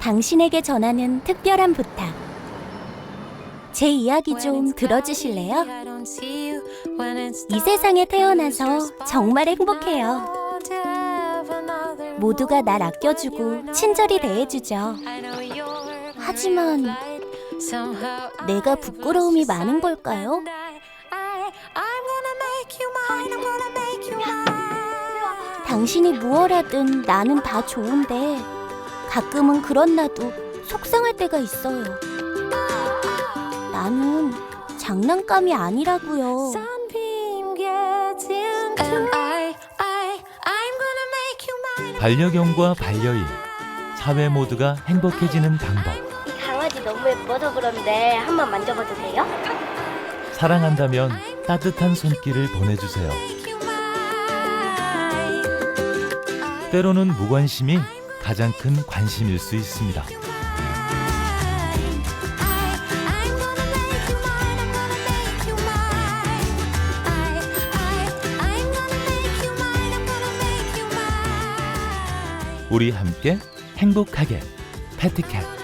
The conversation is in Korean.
당신에게 전하는 특별한 부탁. 제 이야기 좀 들어주실래요? 이 세상에 태어나서 정말 행복해요. 모두가 날 아껴주고 친절히 대해주죠. 하지만 내가 부끄러움이 많은 걸까요? 당신이 무얼하든 나는 다 좋은데 가끔은 그런 나도 속상할 때가 있어요. 나는 장난감이 아니라고요. 반려견과 반려인 사회 모두가 행복해지는 방법 이 강아지 너무 예뻐서 그런데 한 번 만져봐도 돼요? 사랑한다면 따뜻한 손길을 보내주세요. 때로는 무관심이 가장 큰 관심일 수 있습니다. 우리 함께 행복하게 패티캣